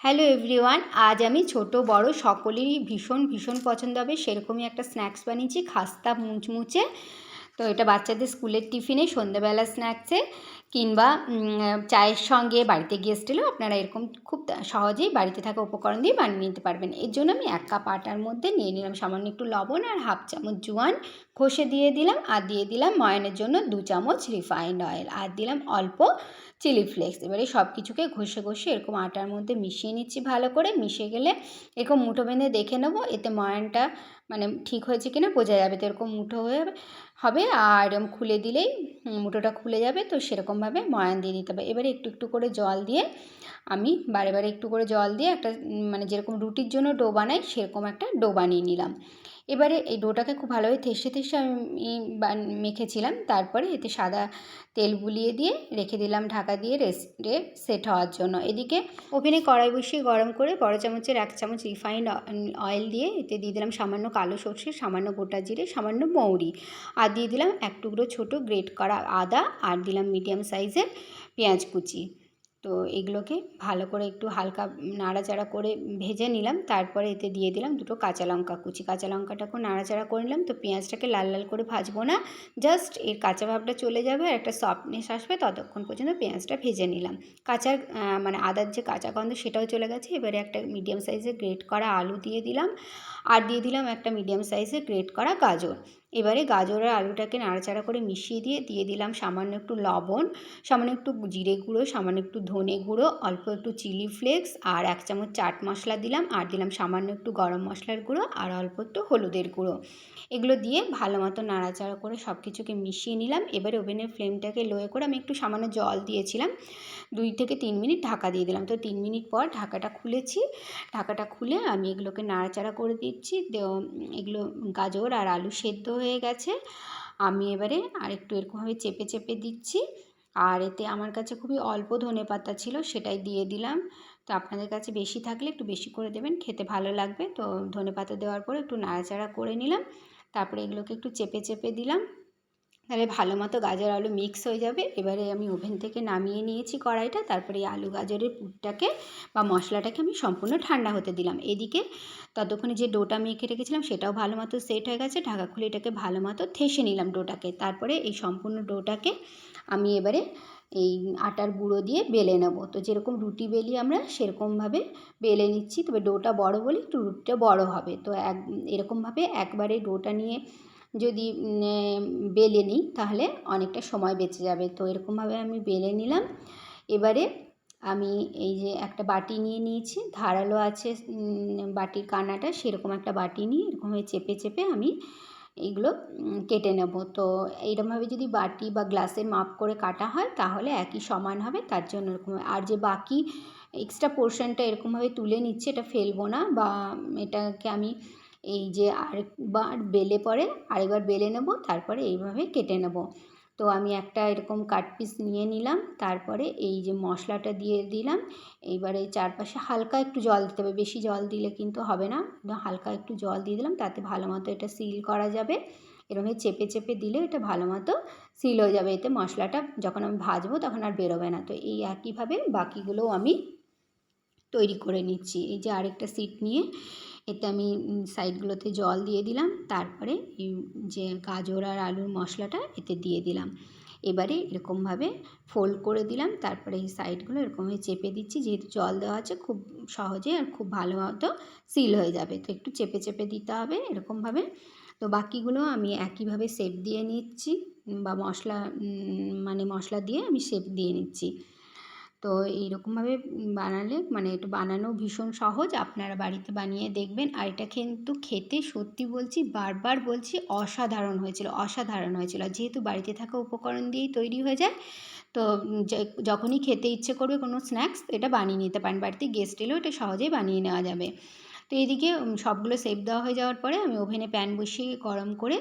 Hello everyone আজ আমি ছোট, বড় সকলেরই ভীষণ ভীষণ পছন্দ হবে সেরকমই একটা স্ন্যাক্স বানিয়েছি, খাস্তা, মুচমুচে। তো এটা বাচ্চাদের স্কুলের টিফিনে সন্ধ্যাবেলা স্ন্যাক্সে কিংবা চায়ের সঙ্গে বাড়িতে গেস্ট এলেও আপনারা এরকম খুব সহজেই বাড়িতে থাকা উপকরণ দিয়ে বানিয়ে নিতে পারবেন। এর জন্য আমি এক কাপ আটার মধ্যে নিয়ে নিলাম সামান্য একটু লবণ আর হাফ চামচ জোয়ান, ঘষে দিয়ে দিলাম আর দিয়ে দিলাম ময়নের জন্য দু চামচ রিফাইন্ড অয়েল আর দিলাম অল্প চিলি ফ্লেক্স এবারে সব কিছুকে ঘষে ঘষে এরকম আটার মধ্যে মিশিয়ে নিচ্ছি ভালো করে। মিশে গেলে এরকম মুঠো বেঁধে দেখে নেব। এতে ময়ানটা মানে ঠিক হয়েছে কিনা বোঝা যাবে। তো এরকম মুঠো হয়ে হবে। আর খুলে দিলেই মুঠোটা খুলে যাবে। তো সেরকমভাবে ময়ান দিয়ে দিতে হবে। এবারে একটু একটু করে জল দিয়ে আমি বারে বারে একটু করে জল দিয়ে একটা মানে যেরকম রুটির জন্য ডো বানাই, সেরকম একটা ডো বানিয়ে নিলাম। এবারে এই ডোটাকে খুব ভালোভাবে থেসে থেসে আমি মেখেছিলাম। তারপরে এতে সাদা তেল বুলিয়ে দিয়ে রেখে দিলাম ঢাকা দিয়ে রেস্টে সেট হওয়ার জন্য। এদিকে ওভেনে কড়াই বসিয়ে গরম করে বড় চামচের এক চামচ রিফাইন্ড অয়েল দিয়ে এতে দিয়ে দিলাম সামান্য কালো সর্ষে, সামান্য গোটা জিরে, সামান্য মৌরি। আর দিয়ে দিলাম এক টুকরো ছোটো গ্রেট করা আদা। আর দিলাম মিডিয়াম সাইজের পেঁয়াজ কুচি। তো এগুলোকে ভালো করে একটু হালকা নাড়াচাড়া করে ভেজে নিলাম। তারপরে এতে দিয়ে দিলাম দুটো কাঁচা লঙ্কা কুচি। কাঁচা লঙ্কাটাকেও নাড়াচাড়া করে নিলাম। তো পেঁয়াজটাকে লাল লাল করে ভাজবো না। জাস্ট এর কাঁচা ভাবটা চলে যাবে আর একটা সফটনেস আসবে ততক্ষণ পর্যন্ত পেঁয়াজটা ভেজে নিলাম। কাঁচার মানে আদার যে কাঁচা গন্ধ সেটাও চলে গেছে। এবারে একটা মিডিয়াম সাইজের গ্রেট করা আলু দিয়ে দিলাম। আর দিয়ে দিলাম একটা মিডিয়াম সাইজের গ্রেট করা গাজর। এবারে গাজর আর আলুটাকে নাড়াচাড়া করে মিশিয়ে দিয়ে দিয়ে দিলাম সামান্য একটু লবণ, সামান্য একটু জিরে গুঁড়ো, সামান্য একটু ধনে গুঁড়ো, অল্প একটু চিলি ফ্লেক্স আর এক চামচ চাট মশলা দিলাম। আর দিলাম সামান্য একটু গরম মশলার গুঁড়ো আর অল্প একটু হলুদের গুঁড়ো। এগুলো দিয়ে ভালো মতো নাড়াচাড়া করে সব কিছুকে মিশিয়ে নিলাম। এবারে ওভেনের ফ্লেমটাকে লোয়ে করে আমি একটু সামান্য জল দিয়েছিলাম। দুই থেকে তিন মিনিট ঢাকা দিয়ে দিলাম। তো তিন মিনিট পর ঢাকাটা খুলেছি। ঢাকাটা খুলে আমি এগুলোকে নাড়াচাড়া করে দিচ্ছি। এগুলো গাজর আর আলু সেদ্ধ হয়ে গেছে। আমি এবারে আরেকটু এরকমভাবে চেপে চেপে দিচ্ছি। আর এতে আমার কাছে খুবই অল্প ধনে পাতা ছিল, সেটাই দিয়ে দিলাম। তো আপনাদের কাছে বেশি থাকলে একটু বেশি করে দেবেন, খেতে ভালো লাগবে। তো ধনে পাতা দেওয়ার পর একটু নাড়াচাড়া করে নিলাম। তারপরে এগুলোকে একটু চেপে চেপে দিলাম। তাহলে ভালো মতো গাজর আলু মিক্স হয়ে যাবে। এবারে আমি ওভেন থেকে নামিয়ে নিয়েছি কড়াইটা, তারপরে এই আলু গাজরের পুরটাকে বা মশলাটাকে আমি সম্পূর্ণ ঠান্ডা হতে দিলাম। এদিকে ততক্ষণে যে ডোটা মেখে রেখেছিলাম সেটাও ভালো মতো সেট হয়ে গেছে। ঢাকা খুলে এটাকে ভালো মতো থেসে নিলাম ডোটাকে। তারপরে এই সম্পূর্ণ ডোটাকে আমি এবারে এই আটার গুঁড়ো দিয়ে বেলে নেব। তো যেরকম রুটি বেলি আমরা সেরকমভাবে বেলে নিচ্ছি। তবে ডোটা বড় বলে একটু রুটিটা বড় হবে। তো এক, এরকমভাবে একবারে ডোটা নিয়ে যদি বেলে নিই, তাহলে অনেকটা সময় বেঁচে যাবে। তো এরকমভাবে আমি বেলে নিলাম। এবারে আমি এই যে একটা বাটি নিয়ে নিয়েছি, ধারালো আছে বাটির কানাটা, সেরকম একটা বাটি নিয়ে এরকমভাবে চেপে চেপে আমি এইগুলো কেটে নেব। তো এইরকমভাবে যদি বাটি বা গ্লাসের মাপ করে কাটা হয়, তাহলে একই সমান হবে। তার জন্য এরকম আর যে বাকি এক্সট্রা পোর্শনটা এরকমভাবে তুলে নিচ্ছে, এটা ফেলব না বা এটাকে আমি এই যে আরেকবার বেলে পরে আরেকবার বেলে নেব, তারপরে এইভাবে কেটে নেব। তো আমি একটা এরকম কাট পিস নিয়ে নিলাম, তারপরে এই যে মশলাটা দিয়ে দিলাম। এইবারে চারপাশে হালকা একটু জল দিতে হবে, বেশি জল দিলে কিন্তু হবে না। হালকা একটু জল দিয়ে দিলাম, তাতে ভালো মতো এটা সিল করা যাবে। এরকম চেপে চেপে দিলে এটা ভালো মতো সিল হয়ে যাবে। এতে মশলাটা যখন আমি ভাজবো তখন আর বেরোবে না। তো এই একইভাবে বাকিগুলোও আমি তৈরি করে নিচ্ছি। এই যে আরেকটা সিট নিয়ে এতে আমি সাইডগুলোতে জল দিয়ে দিলাম, তারপরে যে গাজর আর আলুর মশলাটা এতে দিয়ে দিলাম। এবারে এরকমভাবে ফোল্ড করে দিলাম, তারপরে এই সাইডগুলো এরকমভাবে চেপে দিচ্ছি, যেহেতু জল দেওয়া আছে, খুব সহজে আর খুব ভালো মতো সিল হয়ে যাবে। তো একটু চেপে চেপে দিতে হবে এরকমভাবে। তো বাকিগুলো আমি একইভাবে শেপ দিয়ে নিচ্ছি, বা মশলা মানে মশলা দিয়ে আমি শেপ দিয়ে নিচ্ছি। তো এইরকমভাবে বানালে মানে এটা বানানো ভীষণ সহজ। আপনারা বাড়িতে বানিয়ে দেখবেন। আর এটা কিন্তু খেতে সত্যি বলছি, বারবার বলছি অসাধারণ হয়েছিল অসাধারণ হয়েছিল। যেহেতু বাড়িতে থাকা উপকরণ দিয়েই তৈরি হয়ে যায়, তো যখনই খেতে ইচ্ছে করবে কোনো স্ন্যাক্স এটা বানিয়ে নিতে পারেন। বাড়িতে গেস্ট এলেও এটা সহজেই বানিয়ে নেওয়া যাবে। তো এদিকে সবগুলো সেভ দেওয়া হয়ে যাওয়ার পরে আমি ওভেনে প্যান বসিয়ে গরম করে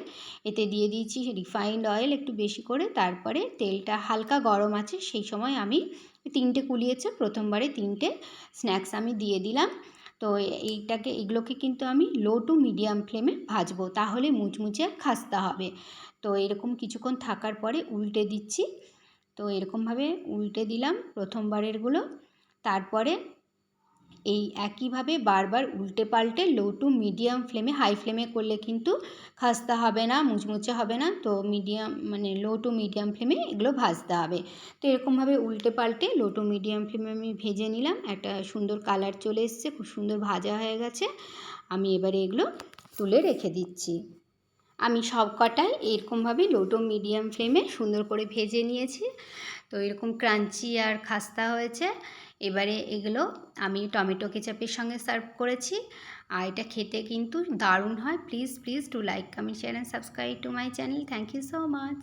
এতে দিয়ে দিয়েছি রিফাইন্ড অয়েল একটু বেশি করে। তারপরে তেলটা হালকা গরম আছে, সেই সময় আমি তিনটে কুলিয়েছে প্রথমবারে তিনটে স্ন্যাক্স আমি দিয়ে দিলাম। তো এইটাকে, এগুলোকে কিন্তু আমি লো টু মিডিয়াম ফ্লেমে ভাজবো, তাহলে মুচমুচে খাস্তা হবে। তো এরকম কিছুক্ষণ থাকার পরে উল্টে দিচ্ছি। তো এরকমভাবে উল্টে দিলাম প্রথমবারেরগুলো। তারপরে এই একইভাবে বারবার উল্টে পাল্টে লো টু মিডিয়াম ফ্লেমে হাই ফ্লেমে করলে কিন্তু খাস্তা হবে না, মুচমুচে হবে না। তো মিডিয়াম মানে লো টু মিডিয়াম ফ্লেমে এগুলো ভাজতে হবে। তো এরকমভাবে উল্টে পাল্টে লো টু মিডিয়াম ফ্লেমে আমি ভেজে নিলাম। একটা সুন্দর কালার চলে এসছে, খুব সুন্দর ভাজা হয়ে গেছে। আমি এবারে এগুলো তুলে রেখে দিচ্ছি। আমি সব কটাই এরকমভাবে লো টু মিডিয়াম ফ্লেমে সুন্দর করে ভেজে নিয়েছি। তো এরকম ক্রাঞ্চি আর খাস্তা হয়েছে। এবারে এগুলো আমি টমেটো কেচাপের সঙ্গে সার্ভ করেছি। আর এটা খেতে কিন্তু দারুণ হয়। Please please to like comment share and subscribe to my channel thank you so much